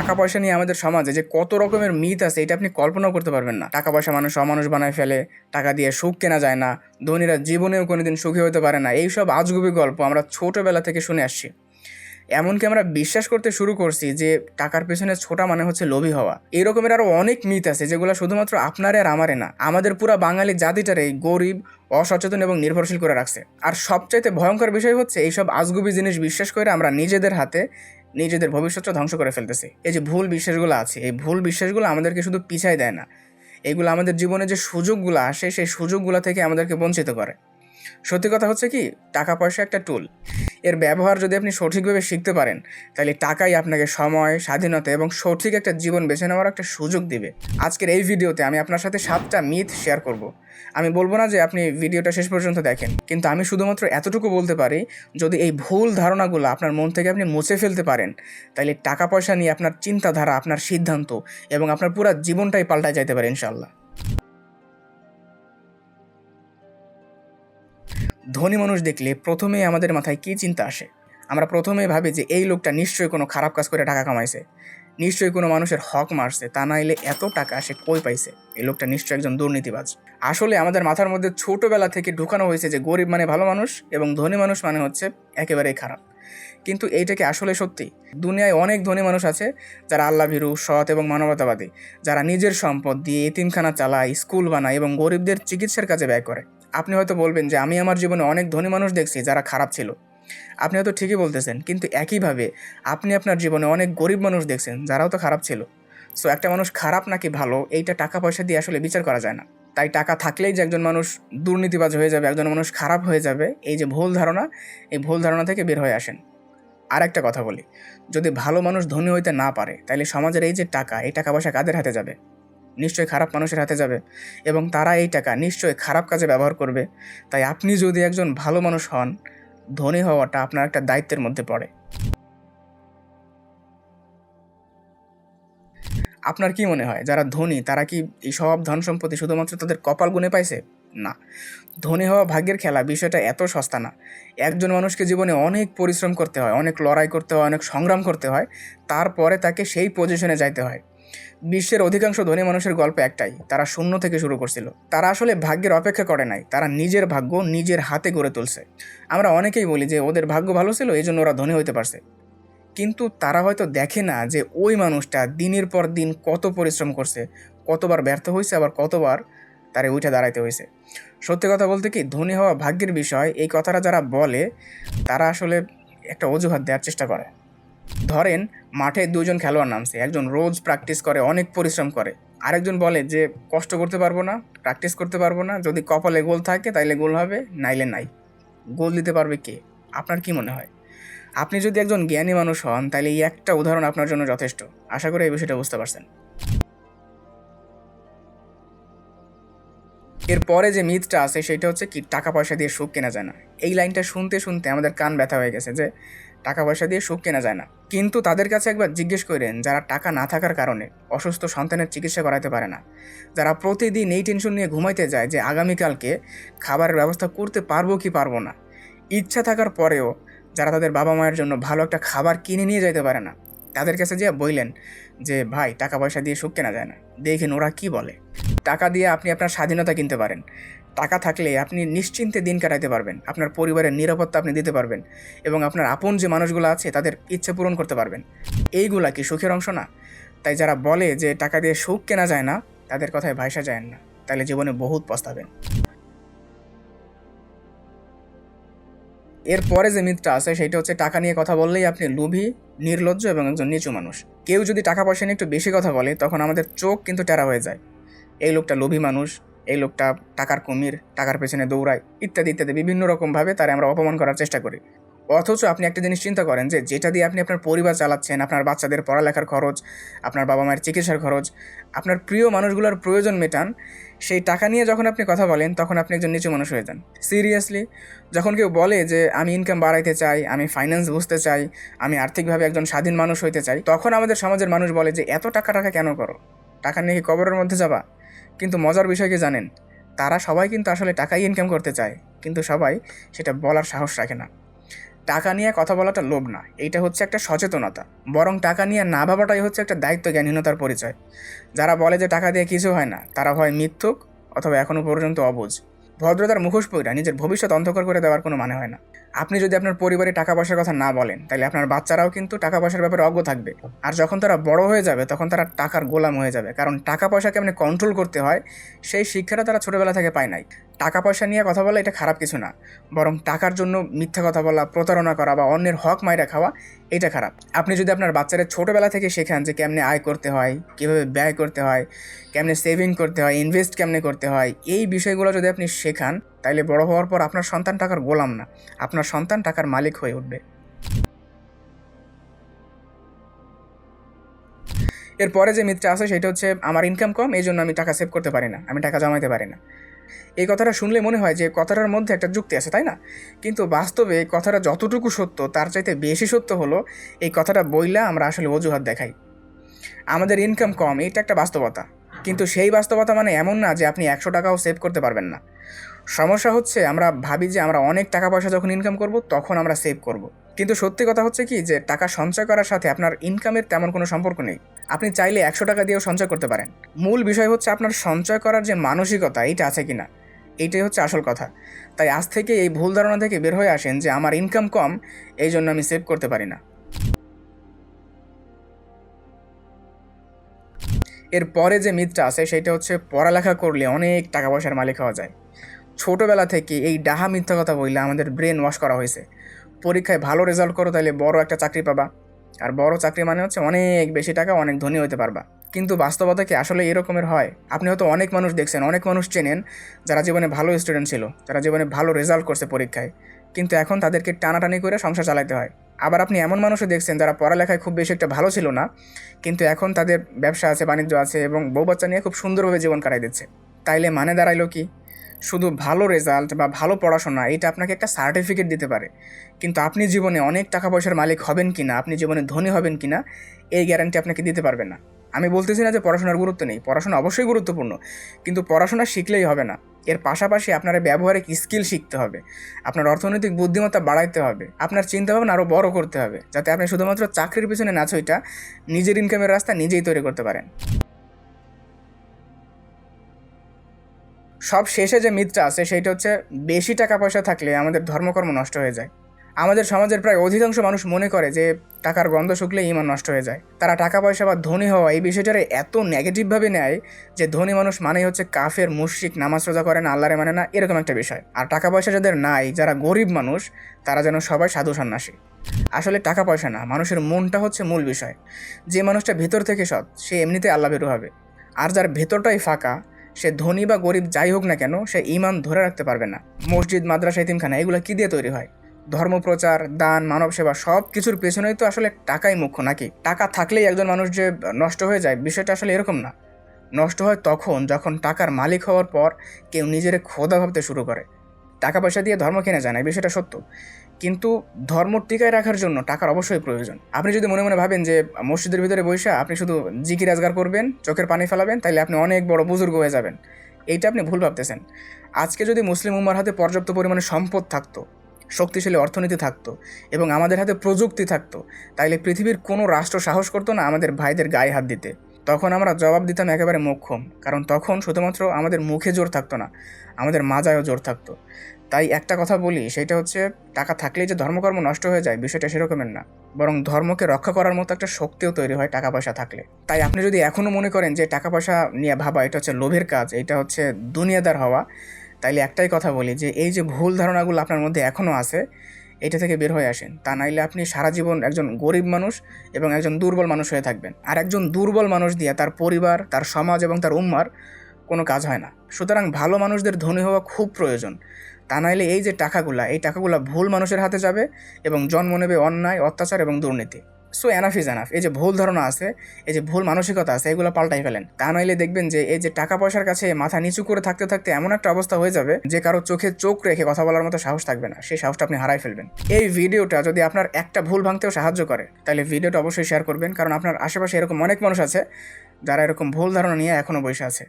টাকা পয়সা নিয়ে আমাদের সমাজে যে কত রকমের মিথ আছে, এটা আপনি কল্পনাও করতে পারবেন না। টাকা পয়সা মানুষ অমানুষ বানায় ফেলে, টাকা দিয়ে সুখ কেনা যায় না, ধনীরা জীবনেও কোনোদিন সুখী হতে পারে না। এইসব আজগুবি গল্প আমরা ছোটোবেলা থেকে শুনে আসছি। এমনকি আমরা বিশ্বাস করতে শুরু করছি যে টাকার পেছনে ছোটা মানে হচ্ছে লোভী হওয়া। এই রকমের আরও অনেক মিথ আছে যেগুলো শুধুমাত্র আপনারে আর আমারে না, আমাদের পুরো বাঙালি জাতিটারে গরিব, অসচেতন এবং নির্ভরশীল করে রাখছে। আর সবচাইতে ভয়ঙ্কর বিষয় হচ্ছে এইসব আজগুবি জিনিস বিশ্বাস করে আমরা নিজেদের হাতে নিজেদের ভবিষ্যৎটা ধ্বংস করে ফেলতেছে। এই যে ভুল বিশ্বাসগুলো আছে, এই ভুল বিশ্বাসগুলো আমাদেরকে শুধু পিছায় দেয় না। এগুলো আমাদের জীবনে যে সুযোগগুলো আসে, সেই সুযোগগুলো থেকে আমাদেরকে বঞ্চিত করে। সত্যি কথা হচ্ছে কি, টাকা পয়সা একটা টুল এর ব্যবহার যদি আপনি সঠিকভাবে শিখতে পারেন, তাহলে টাকাই আপনাকে সময়, স্বাধীনতা এবং সঠিক একটা জীবন বেছে নেওয়ার একটা সুযোগ দিবে। আজকের এই ভিডিওতে আমি আপনার সাথে সাতটা মিথ শেয়ার করব। আমি বলব না যে আপনি ভিডিওটা শেষ পর্যন্ত দেখেন, কিন্তু আমি শুধুমাত্র এতটুকু বলতে পারি, যদি এই ভুল ধারণাগুলো আপনার মন থেকে আপনি মুছে ফেলতে পারেন, তাহলে টাকা পয়সা নিয়ে আপনার চিন্তাধারা, আপনার সিদ্ধান্ত এবং আপনার পুরো জীবনটাই পাল্টায় যাইতে পারে ইনশাল্লাহ ধনী মানুষ দেখলে প্রথমেই আমাদের মাথায় কী চিন্তা আসে? আমরা প্রথমেই ভাবি যে এই লোকটা নিশ্চয়ই কোনো খারাপ কাজ করে টাকা কামাইছে। নিশ্চয়ই কোনো মানুষের হক মারছে, তা নাইলে এত টাকা সে কই পাইছে? এই লোকটা নিশ্চয়ই একজন দুর্নীতিবাজ। আসলে আমাদের মাথার মধ্যে ছোটোবেলা থেকে ঢুকানো হয়েছে যে গরিব মানে ভালো মানুষ এবং ধনী মানুষ মানে হচ্ছে একেবারেই খারাপ। কিন্তু এইটাকে আসলে সত্যি? দুনিয়ায় অনেক ধনী মানুষ আছে যারা আল্লাহ ভীরু সৎ এবং মানবতাবাদী, যারা নিজের সম্পদ দিয়ে এতিমখানা চালায়, স্কুল বানায় এবং গরিবদের চিকিৎসার কাজে ব্যয় করে। আপনি হয়তো বলবেন যে আমি আমার জীবনে অনেক ধনী মানুষ দেখছি যারা খারাপ ছিল। আপনি হয়তো ঠিকই বলতেছেন, কিন্তু একইভাবে আপনি আপনার জীবনে অনেক গরিব মানুষ দেখছেন যারাও তো খারাপ ছিল। সো একটা মানুষ খারাপ নাকি ভালো, এইটা টাকা পয়সা দিয়ে আসলে বিচার করা যায় না। তাই টাকা থাকলেই যে একজন মানুষ দুর্নীতিবাজ হয়ে যাবে, একজন মানুষ খারাপ হয়ে যাবে, এই যে ভুল ধারণা, এই ভুল ধারণা থেকে বের হয়ে আসেন। আর একটা কথা বলি, যদি ভালো মানুষ ধনী হইতে না পারে তাহলে সমাজের এই যে টাকা, এই টাকা পয়সা কাদের হাতে যাবে? নিশ্চয়ই খারাপ মানুষের হাতে যাবে এবং তারা এই টাকা নিশ্চয়ই খারাপ কাজে ব্যবহার করবে। তাই আপনি যদি একজন ভালো মানুষ হন, ধনী হওয়াটা আপনার একটা দায়িত্বের মধ্যে পড়ে। আপনার কি মনে হয়, যারা ধনী, তারা কি এই সব ধন সম্পত্তি শুধুমাত্র তাদের কপাল গুনে পাইছে? না। ধনী হওয়া ভাগ্যের খেলা বিষয়টা এত সস্তা না। একজন মানুষকে জীবনে অনেক পরিশ্রম করতে হয়, অনেক লড়াই করতে হয়, অনেক সংগ্রাম করতে হয়, তারপরে তাকে সেই পজিশনে যাইতে হয়। বিশ্বের অধিকাংশ ধনী মানুষের গল্প একটাই, তারা শূন্য থেকে শুরু করছিল। তারা আসলে ভাগ্যের অপেক্ষা করে নাই, তারা নিজের ভাগ্য নিজের হাতে গড়ে তুলছে। আমরা অনেকেই বলি যে ওদের ভাগ্য ভালো ছিল, এই জন্য ওরা ধনী হইতে পারছে। কিন্তু তারা হয়তো দেখে না যে ওই মানুষটা দিনের পর দিন কত পরিশ্রম করছে, কতবার ব্যর্থ হয়েছে আবার কতবার তারে উঠে দাঁড়াইতে হয়েছে সত্যি কথা বলতে কি, ধনী হওয়া ভাগ্যের বিষয়, এই কথাটা যারা বলে, তারা আসলে একটা অজুহাত দেওয়ার চেষ্টা করে। ধরেন, মাঠে দুজন খেলোয়াড় নামছে। একজন রোজ প্র্যাকটিস করে, অনেক পরিশ্রম করে। আরেকজন বলে যে, কষ্ট করতে পারব না প্র্যাকটিস করতে পারব না। যদি কপালে গোল থাকে, তাইলে গোল হবে, নাইলে নাই। গোল দিতে পারবে কে? আপনার কি মনে হয়? আপনি যদি একজন জ্ঞানী মানুষ হন তাহলে এই একটা উদাহরণ আপনার জন্য যথেষ্ট। আশা করি এই বিষয়টা বুঝতে পারছেন। এরপরে যে মিথটা আছে, সেটা হচ্ছে কি, টাকা পয়সা দিয়ে সুখ কেনা যায় না। এই লাইনটা শুনতে শুনতে আমাদের কান ব্যথা হয়ে গেছে যে, টাকা পয়সা দিয়ে সুখ কেনা যায় না। কিন্তু তাদের কাছে একবার জিজ্ঞেস করেন যারা টাকা না থাকার কারণে অসুস্থ সন্তানের চিকিৎসা করাতে পারে না। যারা প্রতিদিন এই টেনশন নিয়ে ঘুমাইতে যায় যে আগামীকালকে খাবারের ব্যবস্থা করতে পারব কি পারব না। ইচ্ছা থাকার পরেও যারা তাদের বাবা মায়ের জন্য ভালো একটা খাবার কিনে নিয়ে যেতে পারে না, তাদের কাছে যে বললেন যে, ভাই, টাকা পয়সা দিয়ে সুখ কেনা যায় না। দেখেন ওরা কি বলে। টাকা দিয়ে আপনি আপনার স্বাধীনতা কিনতে পারেন। টাকা থাকলে আপনি নিশ্চিন্তে দিন কাটাতে পারবেন। আপনার পরিবারের নিরাপত্তা আপনি দিতে পারবেন এবং আপনার আপন যে মানুষগুলো আছে তাদের ইচ্ছে পূরণ করতে পারবেন। এইগুলা কি সুখের অংশ না? তাই যারা বলে যে টাকা দিয়ে সুখ কেনা যায় না, তাদের কথায় ভাইসা যায় না। তাহলে জীবনে বহুত পস্তাবেন। এরপরে যে মিথটা আছে সেটা হচ্ছে টাকা নিয়ে কথা বললেই আপনি লোভী, নির্লজ্জ এবং একজন নিচু মানুষ। কেউ যদি টাকা পয়সা নিয়ে একটু বেশি কথা বলে, তখন আমাদের চোখ কিন্তু টেরা হয়ে যায়। এই লোকটা লোভী মানুষ এই লোকটা টাকার কুমির, টাকার পেছনে দৌড়ায়, ইত্যাদি ইত্যাদি, বিভিন্ন রকমভাবে তারা আমরা অপমান করার চেষ্টা করি। অথচ আপনি একটা জিনিস চিন্তা করেন যে, যেটা দিয়ে আপনি আপনার পরিবার চালাচ্ছেন, আপনার বাচ্চাদের পড়ালেখার খরচ, আপনার বাবা মায়ের চিকিৎসার খরচ, আপনার প্রিয় মানুষগুলোর প্রয়োজন মেটান, সেই টাকা নিয়ে যখন আপনি কথা বলেন, তখন আপনি একজন নিচু মানুষ হয়ে যান। সিরিয়াসলি, যখন কেউ বলে যে, আমি ইনকাম বাড়াইতে চাই, আমি ফাইন্যান্স বুঝতে চাই, আমি আর্থিকভাবে একজন স্বাধীন মানুষ হইতে চাই, তখন আমাদের সমাজের মানুষ বলে যে, এত টাকা টাকা কেন করো? টাকা নিয়ে কবরের মধ্যে যাবা? কিন্তু মজার বিষয় কি জানেন? তারা সবাই কিন্তু আসলে টাকাই ইনকাম করতে চায়, কিন্তু সবাই সেটা বলার সাহস রাখে না। টাকা নিয়ে কথা বলাটা লোভ না, এইটা হচ্ছে একটা সচেতনতা। বরং টাকা নিয়ে না ভাবাটাই হচ্ছে একটা দায়িত্ব জ্ঞানহীনতার পরিচয়। যারা বলে যে টাকা দিয়ে কিছু হয় না, তারা হয় মিথ্যুক অথবা এখনও পর্যন্ত অবুঝ ভদ্রতার মুখোশ পইরা নিজের ভবিষ্যৎ অন্ধকার করে দেওয়ার কোনো মানে হয় না। আপনি যদি আপনার পরিবারে টাকা পয়সার কথা না বলেন, তাহলে আপনার বাচ্চারাও কিন্তু টাকা পয়সার ব্যাপারে অজ্ঞ থাকবে। আর যখন তারা বড় হয়ে যাবে, তখন তারা টাকার গোলাম হয়ে যাবে। কারণ টাকা পয়সা কেমনি কন্ট্রোল করতে হয়, সেই শিক্ষাটা তারা ছোটোবেলা থেকে পায় নাই। টাকা পয়সা নিয়ে কথা বলা এটা খারাপ কিছু না। বরং টাকার জন্য মিথ্যা কথা বলা, প্রতারণা করা বা অন্যের হক মাইরা খাওয়া, এটা খারাপ। আপনি যদি আপনার বাচ্চাদের ছোটোবেলা থেকে শেখান যে কেমনে আয় করতে হয়, কীভাবে ব্যয় করতে হয়, কেমনে সেভিং করতে হয় ইনভেস্ট কেমনে করতে হয়, এই বিষয়গুলো যদি আপনি শেখান তাহলে বড় হওয়ার পর আপনার সন্তান টাকার গোলাম না। আপনার সন্তান টাকার মালিক হয়ে উঠবে। এরপরে যে মিথটা আছে, সেটা হচ্ছে আমার ইনকাম কম, এই জন্য আমি টাকা সেভ করতে পারি না, আমি টাকা জমাইতে পারি না। এই কথাটা শুনলে মনে হয় যে কথাটার মধ্যে একটা যুক্তি আছে, তাই না? কিন্তু বাস্তবে কথাটা যতটুকু সত্য, তার চাইতে বেশি সত্য হলো, এই কথাটা বইলা আমরা আসলে অজুহাত দেখাই। আমাদের ইনকাম কম, এটা একটা বাস্তবতা। কিন্তু সেই বাস্তবতা মানে এমন না যে আপনি একশো টাকাও সেভ করতে পারবেন না। সমস্যা হচ্ছে আমরা ভাবি যে আমরা অনেক টাকা পয়সা যখন ইনকাম করব, তখন আমরা সেভ করব। কিন্তু সত্যি কথা হচ্ছে কি যে টাকা সঞ্চয় করার সাথে আপনার ইনকামের তেমন কোনো সম্পর্ক নেই। আপনি চাইলে একশো টাকা দিয়েও সঞ্চয় করতে পারেন। মূল বিষয় হচ্ছে আপনার সঞ্চয় করার যে মানসিকতা, এইটা আছে কি না এইটাই হচ্ছে আসল কথা। তাই আজ থেকে এই ভুল ধারণা থেকে বের হয়ে আসেন যে আমার ইনকাম কম, এই জন্য আমি সেভ করতে পারি না। এর পরে যে মিথটা আছে সেটা হচ্ছে পড়ালেখা করলে অনেক টাকা পয়সার মালিক হওয়া যায়। ছোটোবেলা থেকে এই ডাহা মিথ্যা কথা বললে আমাদের ব্রেন ওয়াশ করা হয়েছে। পরীক্ষায় ভালো রেজাল্ট করো তাহলে বড় একটা চাকরি পাবা। আর বড় চাকরি মানে হচ্ছে অনেক বেশি টাকা, অনেক ধনী হতে পারবা। কিন্তু বাস্তবতা কি আসলে এরকমের হয়? আপনি হয়তো অনেক মানুষ দেখছেন, অনেক মানুষ চেনেন যারা জীবনে ভালো স্টুডেন্ট ছিল, যারা জীবনে ভালো রেজাল্ট করছে পরীক্ষায়। কিন্তু এখন তাদেরকে টানাটানি করে সংসার চালাতে হয়। আবার আপনি এমন মানুষও দেখছেন যারা পড়ালেখায় খুব বেশি একটা ভালো ছিল না, কিন্তু এখন তাদের ব্যবসা আছে, বাণিজ্য আছে এবং বউ বাচ্চা নিয়ে খুব সুন্দরভাবে জীবন কাটাই দিচ্ছে। তাইলে মানে দাঁড়াইলো কি? শুধু ভালো রেজাল্ট বা ভালো পড়াশোনা, এটা আপনাকে একটা সার্টিফিকেট দিতে পারে। কিন্তু আপনি জীবনে অনেক টাকা পয়সার মালিক হবেন কি না আপনি জীবনে ধনী হবেন কি না এই গ্যারান্টি আপনাকে দিতে পারবে না। আমি বলতেছি না যে পড়াশোনার গুরুত্ব নেই, পড়াশোনা অবশ্যই গুরুত্বপূর্ণ, কিন্তু পড়াশোনা শিখলেই হবে না। এর পাশাপাশি আপনার ব্যবহারিক স্কিল শিখতে হবে, আপনার অর্থনৈতিক বুদ্ধিমত্তা বাড়াইতে হবে, আপনার চিন্তাভাবনা আরও বড় করতে হবে, যাতে আপনি শুধুমাত্র চাকরির পিছনে না ছইটা নিজের ইনকামের রাস্তা নিজেই তৈরি করতে পারেন। সব শেষে যে মিথটা আছে, সেইটা হচ্ছে বেশি টাকা পয়সা থাকলে আমাদের ধর্মকর্ম নষ্ট হয়ে যায়। আমাদের সমাজের প্রায় অধিকাংশ মানুষ মনে করে যে টাকার গন্ধ শুকলে ইমান নষ্ট হয়ে যায়। তারা টাকা পয়সা বা ধনী হওয়া এই বিষয়টারে এত নেগেটিভভাবে নেয় যে ধনী মানুষ মানেই হচ্ছে কাফের মুশিক নামাজ রোজা করে না, আল্লাহরে মানে না, এরকম একটা বিষয়। আর টাকা পয়সা যাদের নাই, যারা গরিব মানুষ, তারা যেন সবাই সাধু সন্ন্যাসী। আসলে টাকা পয়সা না, মানুষের মনটা হচ্ছে মূল বিষয়। যে মানুষটা ভেতর থেকে সৎ, সে এমনিতে আল্লাহ বেরু হবে। আর যার ভেতরটাই ফাঁকা সে ধনী বা গরিব যাই হোক না কেন, সে ইমান ধরে রাখতে পারবে না। মসজিদ, মাদ্রাসা ইতিমখানা এগুলো কী দিয়ে তৈরি হয়? ধর্মপ্রচার দান, মানব সেবা, সব কিছুর পেছনেই তো আসলে টাকাই মুখ্য নাকি? টাকা থাকলেই একজন মানুষ যে নষ্ট হয়ে যায়, বিষয়টা আসলে এরকম না। নষ্ট হয় তখন যখন টাকার মালিক হওয়ার পর কেউ নিজের খোদা ভাবতে শুরু করে। টাকা পয়সা দিয়ে ধর্ম কেনা যায় না বিষয়টা সত্য। কিন্তু ধর্ম টিকায় রাখার জন্য টাকার অবশ্যই প্রয়োজন। আপনি যদি মনে মনে ভাবেন যে মসজিদের ভিতরে বৈশা আপনি শুধু জিকি রাজগার করবেন, চোখের পানি ফেলাবেন তাহলে আপনি অনেক বড় বুজুর্গ হয়ে যাবেন। এইটা আপনি ভুল ভাবতেছেন। আজকে যদি মুসলিম উম্মার হাতে পর্যাপ্ত পরিমাণে সম্পদ থাকতো, শক্তিশালী অর্থনীতি থাকতো এবং আমাদের হাতে প্রযুক্তি থাকতো, তাইলে পৃথিবীর কোনো রাষ্ট্র সাহস করতো না আমাদের ভাইদের গায়ে হাত দিতে। তখন আমরা জবাব দিতাম একেবারে মোক্ষম, কারণ তখন শুধুমাত্র আমাদের মুখে জোর থাকতো না, আমাদের মাজায়ও জোর থাকতো। তাই একটা কথা বলি, সেটা হচ্ছে টাকা থাকলেই যে ধর্মকর্ম নষ্ট হয়ে যায়, বিষয়টা সেরকমের না। বরং ধর্মকে রক্ষা করার মতো একটা শক্তিও তৈরি হয় টাকা পয়সা থাকলে। তাই আপনি যদি এখনও মনে করেন যে টাকা পয়সা নিয়ে ভাবা, এটা হচ্ছে লোভের কাজ, এটা হচ্ছে দুনিয়াদার হওয়া, তাইলে একটাই কথা বলি যে এই যে ভুল ধারণাগুলো আপনার মধ্যে এখনও আছে এটা থেকে বের হয়ে আসেন। তা নাইলে আপনি সারা জীবন একজন গরিব মানুষ এবং একজন দুর্বল মানুষ হয়ে থাকবেন। আর একজন দুর্বল মানুষ দিয়ে তার পরিবার, তার সমাজ এবং তার উম্মার কোনো কাজ হয় না। সুতরাং ভালো মানুষদের ধনী হওয়া খুব প্রয়োজন। তা নাইলে এই যে টাকাগুলা, এই টাকাগুলা ভুল মানুষের হাতে যাবে এবং জন্ম নেবে অন্যায়, অত্যাচার এবং দুর্নীতি। সো এনাফ ইজ এনাফ এই যে ভুল ধারণা আছে, এই যে ভুল মানসিকতা আছে, এগুলো পাল্টাই ফেলেন। তা নইলে দেখবেন যে এই যে টাকা পয়সার কাছে মাথা নিচু করে থাকতে থাকতে এমন একটা অবস্থা হয়ে যাবে যে কারও চোখে চোখ রেখে কথা বলার মতো সাহস থাকবে না। সেই সাহসটা আপনি হারাই ফেলবেন। এই ভিডিওটা যদি আপনার একটা ভুল ভাঙতেও সাহায্য করে, তাহলে ভিডিওটা অবশ্যই শেয়ার করবেন, কারণ আপনার আশেপাশে এরকম অনেক মানুষ আছে, যারা এরকম ভুল ধারণা নিয়ে এখনও বসে আছে।